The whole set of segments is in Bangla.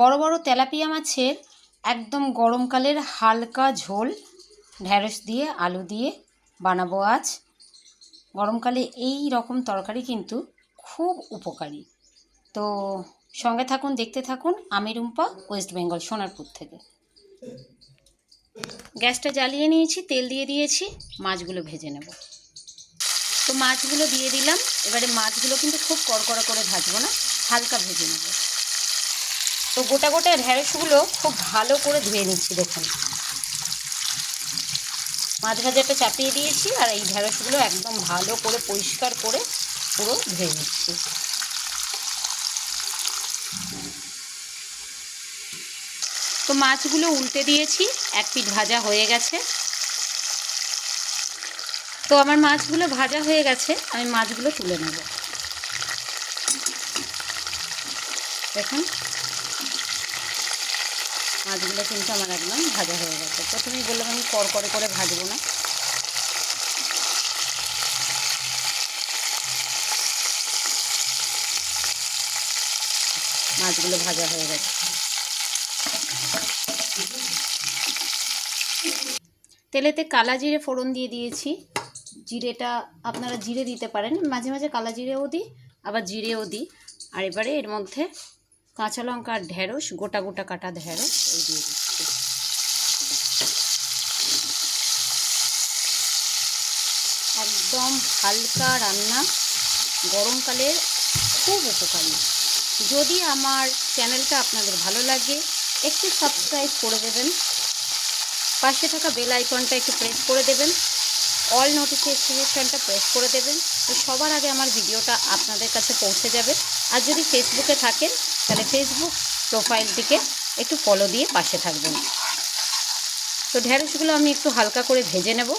বড় বড় তেলাপিয়া মাছের একদম গরমকালের হালকা ঝোল। ঢ্যাঁড়স দিয়ে, আলু দিয়ে বানাবো আজ। গরমকালে এই রকম তরকারি কিন্তু খুব উপকারী। তো সঙ্গে থাকুন, দেখতে থাকুন আমি রুম্পা, ওয়েস্ট বেঙ্গল, সোনারপুর থেকে। গ্যাসটা জ্বালিয়ে নিয়েছি, তেল দিয়ে দিয়েছি, মাছগুলো ভেজে নেব। তো মাছগুলো দিয়ে দিলাম, এবারে মাছগুলো কিন্তু খুব কড়কড়া করে ভাজবো না, হালকা ভেজে নেব। তো গোটা গোটা ঢ্যাঁড়সগুলো খুব ভালো করে ধুয়ে নিচ্ছি, দেখুন। মাছ ভাজাটা চাপিয়ে দিয়েছি আর এই ঢ্যাঁড়সগুলো একদম ভালো করে পরিষ্কার করে পুরো ধুয়ে নিচ্ছি। তো মাছগুলো উল্টে দিয়েছি, এক পিঠ ভাজা হয়ে গেছে। তো আমার মাছগুলো ভাজা হয়ে গেছে, আমি মাছগুলো তুলে নেব। দেখুন মাছগুলো কিন্তু আমার একদম ভাজা হয়ে গেছে। প্রথমেই বললাম আমি কড়কড়ে করে ভাজবো না। মাছগুলো ভাজা হয়ে গেছে। তেলেতে কালা জিরে ফোড়ন দিয়ে দিয়েছি। জিরেটা আপনারা জিরে দিতে পারেন। মাঝে মাঝে কালা জিরেও দিই, আবার জিরেও দিই। আর এবারে এর মধ্যে কাঁচা লঙ্কা ঢেঁড়স, গোটা গোটা কাটা ঢেঁড়স, এই দিয়ে দিচ্ছি। একদম হালকা রান্না গরমকালে খুব উপকারী। যদি আমার চ্যানেলটা আপনাদের ভালো লাগে, একটু সাবস্ক্রাইব করে দেবেন। পাশে থাকা বেল আইকনটা একটু প্রেস করে দেবেন। অল নোটিফিকেশনটা প্রেস করে দেবেন। তো সবার আগে আমার ভিডিওটা আপনাদের কাছে পৌঁছে যাবে। আর যদি ফেসবুকে থাকেন তাহলে ফেসবুক প্রোফাইলটিকে একটু ফলো দিয়ে পাশে থাকবেন। তো ঢ্যাঁড়সগুলো আমি একটু হালকা করে ভেজে নেব।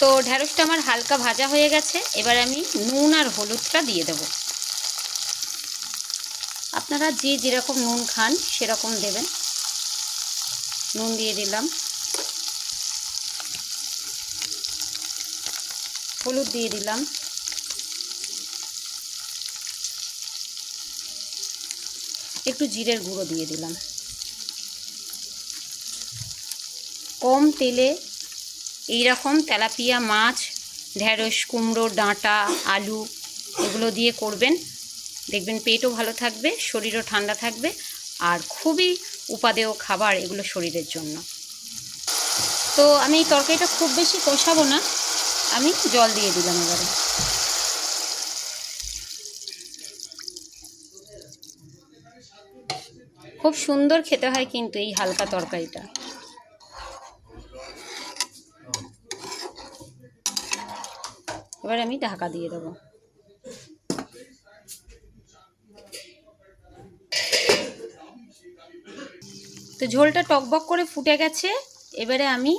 তো ঢ্যাঁড়সটা আমার হালকা ভাজা হয়ে গেছে, এবার আমি নুন আর হলুদটা দিয়ে দেব। আপনারা যে যেরকম নুন খান সেরকম দেবেন। নুন দিয়ে দিলাম। হলুদ দিয়ে দিলাম। একটু জিরের গুঁড়ো দিয়ে দিলাম। কম তেলে এই রকম তেলাপিয়া মাছ, ঢেঁড়স কুমড়ো, ডাঁটা, আলু এগুলো দিয়ে করবেন। দেখবেন পেটও ভালো থাকবে, শরীরও ঠান্ডা থাকবে আর খুবই উপাদেয় খাবার এগুলো শরীরের জন্য। তো আমি এই তরকারিটা খুব বেশি কষাবো না, আমি জল দিয়ে দিলাম এবারে। খুব সুন্দর খেতে হয় কিন্তু এই হালকা তরকারিটা। এবার আমি ঢাকা দিয়ে দেবো। তো ঝোলটা টকবক করে ফুটে গেছে, এবারে আমি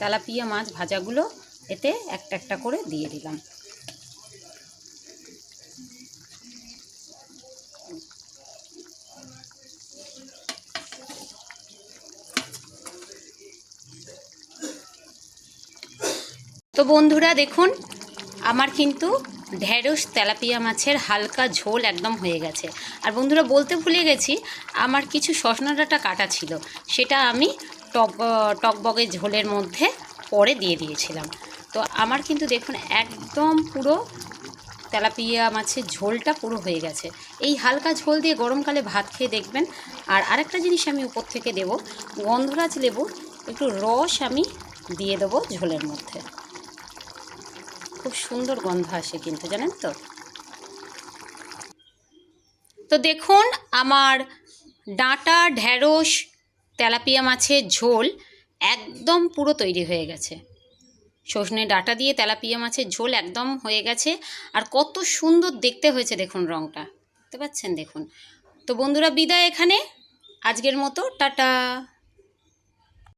তেলাপিয়া মাছ ভাজাগুলো এতে একটা একটা করে দিয়ে দিলাম। তো বন্ধুরা দেখুন, আমার কিন্তু ঢেঁড়স, তেলাপিয়া মাছের হালকা ঝোল একদম হয়ে গেছে। আর বন্ধুরা বলতে ভুলে গেছি, আমার কিছু সজনা ডাঁটা কাটা ছিল, সেটা আমি টক টকবগের ঝোলের মধ্যে পরে দিয়ে দিয়েছিলাম। তো আমার কিন্তু দেখুন একদম পুরো তেলাপিয়া মাছের ঝোলটা পুরো হয়ে গেছে। এই হালকা ঝোল দিয়ে গরমকালে ভাত খেয়ে দেখবেন। আর আরেকটা জিনিস আমি উপর থেকে দেব, গন্ধরাজ লেবু একটু রস আমি দিয়ে দেবো ঝোলের মধ্যে। খুব সুন্দর গন্ধ আসে কিন্তু, জানেন তো? তো দেখুন, আমার ডাঁটা, ঢ্যাঁড়স, তেলাপিয়া মাছের ঝোল একদম পুরো তৈরি হয়ে গেছে। সজনে ডাঁটা দিয়ে তেলাপিয়া মাছের ঝোল একদম হয়ে গেছে। আর কত সুন্দর দেখতে হয়েছে দেখুন রঙটা দেখতে পাচ্ছেন দেখুন। তো বন্ধুরা, বিদায় এখানে। আজকের মতো, টাটা।